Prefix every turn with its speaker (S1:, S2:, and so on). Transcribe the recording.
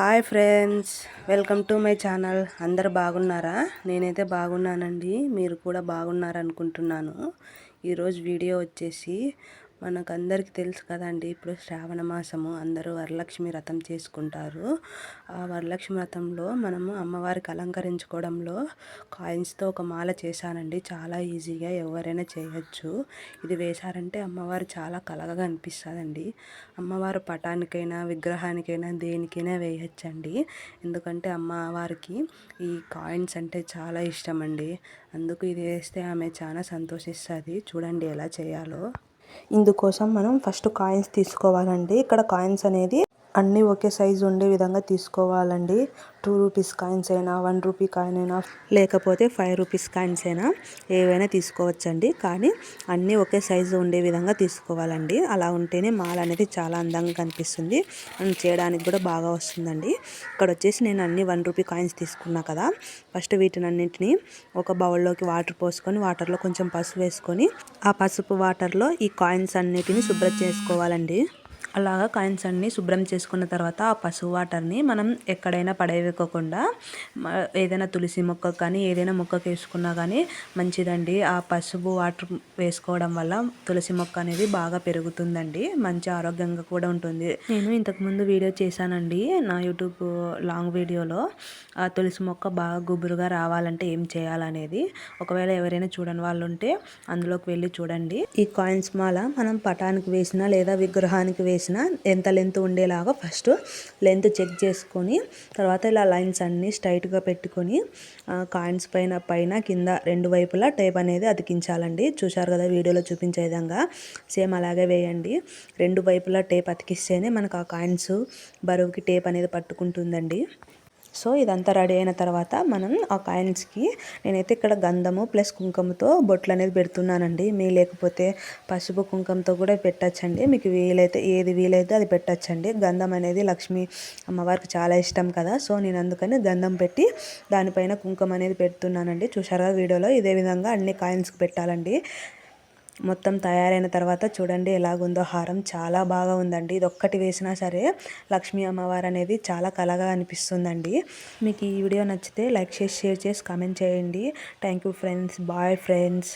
S1: Hi friends welcome to my channel. అందరు బాగున్నారా? నేనైతే బాగున్నానండి. మీరు కూడా బాగున్నారనుకుంటున్నాను. ఈరోజు వీడియో వచ్చేసి మనకు అందరికీ తెలుసు కదండి ఇప్పుడు శ్రావణ మాసము అందరూ వరలక్ష్మి వ్రతం చేసుకుంటారు. ఆ వరలక్ష్మి వ్రతంలో మనము అమ్మవారికి అలంకరించుకోవడంలో కాయిన్స్తో ఒక మాల చేశానండి. చాలా ఈజీగా ఎవరైనా చేయొచ్చు. ఇది వేశారంటే అమ్మవారు చాలా కలగా అనిపిస్తుందండి అమ్మవారు పటానికైనా విగ్రహానికైనా దేనికైనా వేయచ్చండి. ఎందుకంటే అమ్మవారికి ఈ కాయిన్స్ అంటే చాలా ఇష్టం అండి అందుకు ఇది వేస్తే ఆమె చాలా సంతోషిస్తుంది. చూడండి ఎలా చేయాలో. ఇందుకోసం మనం ఫస్ట్ కాయిన్స్ తీసుకోవాలండి. ఇక్కడ కాయిన్స్ అనేది అన్నీ ఒకే సైజు ఉండే విధంగా తీసుకోవాలండి. టూ రూపీస్ కాయిన్స్ అయినా వన్ రూపీ కాయిన్ అయినా లేకపోతే ఫైవ్ రూపీస్ కాయిన్స్ అయినా ఏవైనా తీసుకోవచ్చండి. కానీ అన్నీ ఒకే సైజు ఉండే విధంగా తీసుకోవాలండి. అలా ఉంటేనే మాల అనేది చాలా అందంగా కనిపిస్తుంది. చేయడానికి కూడా బాగా వస్తుందండి. ఇక్కడ వచ్చేసి నేను అన్ని వన్ రూపీ కాయిన్స్ తీసుకున్నా కదా ఫస్ట్ వీటిని అన్నింటినీ ఒక బౌల్లోకి వాటర్ పోసుకొని వాటర్లో కొంచెం పసుపు వేసుకొని ఆ పసుపు వాటర్లో ఈ కాయిన్స్ అన్నిటిని శుభ్రం చేసుకోవాలండి. అలాగా కాయిన్స్ అన్ని శుభ్రం చేసుకున్న తర్వాత ఆ పసుపు వాటర్ని మనం ఎక్కడైనా పడవేయకోకుండా ఏదైనా తులసి మొక్క కానీ ఏదైనా మొక్కకి వేసుకున్నా కానీ మంచిదండి. ఆ పసుపు వాటర్ వేసుకోవడం వల్ల తులసి మొక్క అనేది బాగా పెరుగుతుందండి. మంచి ఆరోగ్యంగా కూడా ఉంటుంది. నేను ఇంతకుముందు వీడియో చేశానండి. నా యూట్యూబ్ లాంగ్ వీడియోలో ఆ తులసి మొక్క బాగా గుబురుగా రావాలంటే ఏం చేయాలనేది. ఒకవేళ ఎవరైనా చూడని వాళ్ళు ఉంటే అందులోకి వెళ్ళి చూడండి. ఈ కాయిన్స్ మాల మనం పటానికి వేసినా లేదా విగ్రహానికి వేసినా చేసిన ఎంత లెంత్ ఉండేలాగా ఫస్ట్ లెంత్ చెక్ చేసుకొని తర్వాత ఇలా లైన్స్ అన్నీ స్ట్రైట్గా పెట్టుకొని కాయిన్స్ పైన పైన కింద రెండు వైపులా టేప్ అనేది అతికించాలండి. చూశారు కదా వీడియోలో చూపించే విధంగా. సేమ్ అలాగే వేయండి. రెండు వైపులా టేప్ అతికిస్తేనే మనకు ఆ కాయిన్స్ బరువుకి టేప్ అనేది పట్టుకుంటుందండి. సో ఇదంతా రెడీ అయిన తర్వాత మనం ఆ కాయిన్స్కి నేనైతే ఇక్కడ గంధము ప్లస్ కుంకుమతో బొట్లు అనేది పెడుతున్నానండి. మీ లేకపోతే పసుపు కుంకుమతో కూడా పెట్టచ్చండి. మీకు వీలైతే ఏది వీలైతే అది పెట్టచ్చండి. గంధం అనేది లక్ష్మి అమ్మవారికి చాలా ఇష్టం కదా. సో నేను అందుకని గంధం పెట్టి దానిపైన కుంకుమ అనేది పెడుతున్నానండి. చూసారా వీడియోలో ఇదే విధంగా అన్ని కాయిన్స్కి పెట్టాలండి. మొత్తం తయారైన తర్వాత చూడండి ఎలాగుందో హారం చాలా బాగా ఉందండి. ఇది ఒక్కటి వేసినా సరే లక్ష్మీ అమ్మవారు అనేది చాలా కలగా అనిపిస్తుందండి. మీకు ఈ వీడియో నచ్చితే లైక్ చేసి షేర్ చేసి కామెంట్ చేయండి. Thank you friends. Bye friends.